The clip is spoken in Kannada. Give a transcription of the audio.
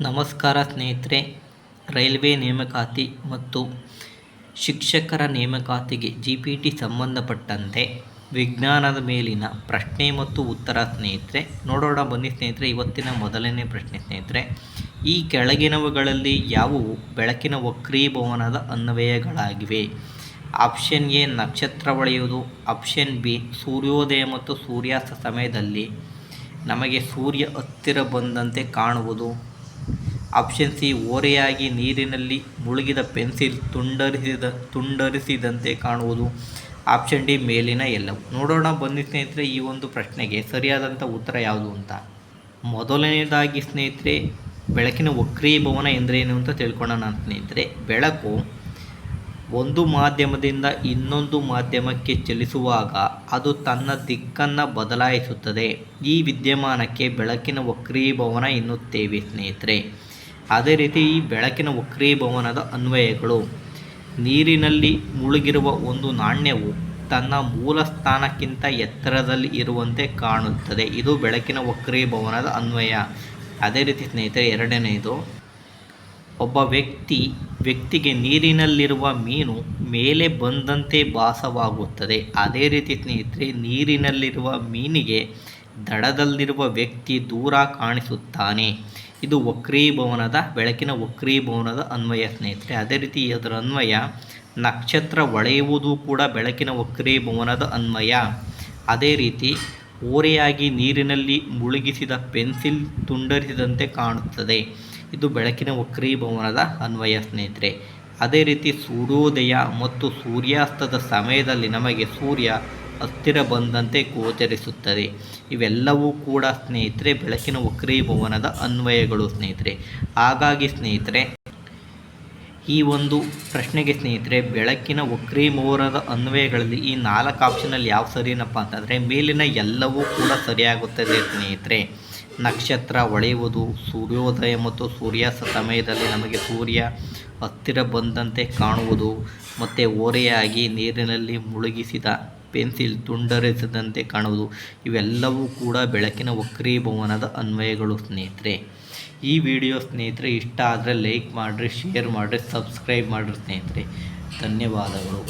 ನಮಸ್ಕಾರ ಸ್ನೇಹಿತರೆ. ರೈಲ್ವೆ ನೇಮಕಾತಿ ಮತ್ತು ಶಿಕ್ಷಕರ ನೇಮಕಾತಿಗೆ ಜಿ ಪಿ ಟಿ ಸಂಬಂಧಪಟ್ಟಂತೆ ವಿಜ್ಞಾನದ ಮೇಲಿನ ಪ್ರಶ್ನೆ ಮತ್ತು ಉತ್ತರ ಸ್ನೇಹಿತರೆ. ನೋಡೋಣ ಬನ್ನಿ ಸ್ನೇಹಿತರೆ, ಇವತ್ತಿನ ಮೊದಲನೇ ಪ್ರಶ್ನೆ ಸ್ನೇಹಿತರೆ. ಈ ಕೆಳಗಿನವುಗಳಲ್ಲಿ ಯಾವುವು? ಬೆಳಕಿನ ವಕ್ರೀಭವನದ ಅನ್ವಯಗಳಾಗಿವೆ. ಆಪ್ಷನ್ ಎ, ನಕ್ಷತ್ರ ಒಳೆಯುವುದು. ಆಪ್ಷನ್ ಬಿ, ಸೂರ್ಯೋದಯ ಮತ್ತು ಸೂರ್ಯಾಸ್ತ ಸಮಯದಲ್ಲಿ ನಮಗೆ ಸೂರ್ಯ ಹತ್ತಿರ ಬಂದಂತೆ ಕಾಣುವುದು. ಆಪ್ಷನ್ ಸಿ ಓರೆಯಾಗಿ ನೀರಿನಲ್ಲಿ ಮುಳುಗಿದ ಪೆನ್ಸಿಲ್ ತುಂಡರಿಸಿದ, ತುಂಡರಿಸಿದಂತೆ ಕಾಣುವುದು. ಆಪ್ಷನ್ ಡಿ ಮೇಲಿನ ಎಲ್ಲವು. ನೋಡೋಣ ಬನ್ನಿ ಸ್ನೇಹಿತರೆ, ಈ ಒಂದು ಪ್ರಶ್ನೆಗೆ ಸರಿಯಾದಂಥ ಉತ್ತರ ಯಾವುದು ಅಂತ. ಮೊದಲನೇದಾಗಿ ಸ್ನೇಹಿತರೆ, ಬೆಳಕಿನ ವಕ್ರೀಭವನ ಎಂದರೇನು ಅಂತ ತಿಳ್ಕೊಳ್ಳೋಣ ಸ್ನೇಹಿತರೆ. ಬೆಳಕು ಒಂದು ಮಾಧ್ಯಮದಿಂದ ಇನ್ನೊಂದು ಮಾಧ್ಯಮಕ್ಕೆ ಚಲಿಸುವಾಗ ಅದು ತನ್ನ ದಿಕ್ಕನ್ನು ಬದಲಾಯಿಸುತ್ತದೆ. ಈ ವಿದ್ಯಮಾನಕ್ಕೆ ಬೆಳಕಿನ ವಕ್ರೀಭವನ ಎನ್ನುತ್ತೇವೆ ಸ್ನೇಹಿತರೆ. ಅದೇ ರೀತಿ ಈ ಬೆಳಕಿನ ವಕ್ರೀಭವನದ ಅನ್ವಯಗಳು. ನೀರಿನಲ್ಲಿ ಮುಳುಗಿರುವ ಒಂದು ನಾಣ್ಯವು ತನ್ನ ಮೂಲ ಸ್ಥಾನಕ್ಕಿಂತ ಎತ್ತರದಲ್ಲಿ ಇರುವಂತೆ ಕಾಣುತ್ತದೆ. ಇದು ಬೆಳಕಿನ ವಕ್ರೀಭವನದ ಅನ್ವಯ. ಅದೇ ರೀತಿ ಸ್ನೇಹಿತರೆ, ಎರಡನೆಯದು, ಒಬ್ಬ ವ್ಯಕ್ತಿ, ವ್ಯಕ್ತಿಗೆ ನೀರಿನಲ್ಲಿರುವ ಮೀನು ಮೇಲೆ ಬಂದಂತೆ ಭಾಸವಾಗುತ್ತದೆ. ಅದೇ ರೀತಿ ಸ್ನೇಹಿತರೆ, ನೀರಿನಲ್ಲಿರುವ ಮೀನಿಗೆ ದಡದಲ್ಲಿರುವ ವ್ಯಕ್ತಿ ದೂರ ಕಾಣಿಸುತ್ತಾನೆ. ಇದು ವಕ್ರೀಭವನದ, ಬೆಳಕಿನ ವಕ್ರೀಭವನದ ಅನ್ವಯ ಸ್ನೇಹಿತರೆ. ಅದೇ ರೀತಿ ಅದರ ಅನ್ವಯ, ನಕ್ಷತ್ರ ಒಳೆಯುವುದು ಕೂಡ ಬೆಳಕಿನ ವಕ್ರೀಭವನದ ಅನ್ವಯ. ಅದೇ ರೀತಿ, ಓರೆಯಾಗಿ ನೀರಿನಲ್ಲಿ ಮುಳುಗಿಸಿದ ಪೆನ್ಸಿಲ್ ತುಂಡರಿಸಿದಂತೆ ಕಾಣುತ್ತದೆ. ಇದು ಬೆಳಕಿನ ವಕ್ರೀಭವನದ ಅನ್ವಯ ಸ್ನೇಹಿತರೆ. ಅದೇ ರೀತಿ ಸೂರ್ಯೋದಯ ಮತ್ತು ಸೂರ್ಯಾಸ್ತದ ಸಮಯದಲ್ಲಿ ನಮಗೆ ಸೂರ್ಯ ಹತ್ತಿರ ಬಂದಂತೆ ಗೋಚರಿಸುತ್ತದೆ. ಇವೆಲ್ಲವೂ ಕೂಡ ಸ್ನೇಹಿತರೆ, ಬೆಳಕಿನ ವಕ್ರೀಭವನದ ಅನ್ವಯಗಳು ಸ್ನೇಹಿತರೆ. ಹಾಗಾಗಿ ಸ್ನೇಹಿತರೆ, ಈ ಒಂದು ಪ್ರಶ್ನೆಗೆ ಸ್ನೇಹಿತರೆ, ಬೆಳಕಿನ ವಕ್ರೀಭವನದ ಅನ್ವಯಗಳಲ್ಲಿ ಈ ನಾಲ್ಕು ಆಪ್ಷನಲ್ಲಿ ಯಾವ ಸರಿನಪ್ಪ ಅಂತಂದರೆ, ಮೇಲಿನ ಎಲ್ಲವೂ ಕೂಡ ಸರಿಯಾಗುತ್ತದೆ ಸ್ನೇಹಿತರೆ. ನಕ್ಷತ್ರ ಹೊಳೆಯುವುದು ಸೂರ್ಯೋದಯ ಮತ್ತು ಸೂರ್ಯಾಸ್ತ ಸಮಯದಲ್ಲಿ ನಮಗೆ ಸೂರ್ಯ ಹತ್ತಿರ ಬಂದಂತೆ ಕಾಣುವುದು, ಮತ್ತು ಓರೆಯಾಗಿ ನೀರಿನಲ್ಲಿ ಮುಳುಗಿಸಿದ ಪೆನ್ಸಿಲ್ ತುಂಡರೆಸದಂತೆ ಕಾಣುವುದು. ಇವೆಲ್ಲವೂ ಕೂಡ ಬೆಳಕಿನ ವಕ್ರೀಭವನದ ಅನ್ವಯಗಳು, ಸ್ನೇಹಿತರೆ. ಈ ವಿಡಿಯೋ ಸ್ನೇಹಿತರೆ, ಇಷ್ಟ ಆದರೆ ಲೈಕ್ ಮಾಡಿರಿ ಶೇರ್ ಮಾಡಿರಿ ಸಬ್ಸ್ಕ್ರೈಬ್ ಮಾಡಿರಿ, ಸ್ನೇಹಿತರೆ. ಧನ್ಯವಾದಗಳು.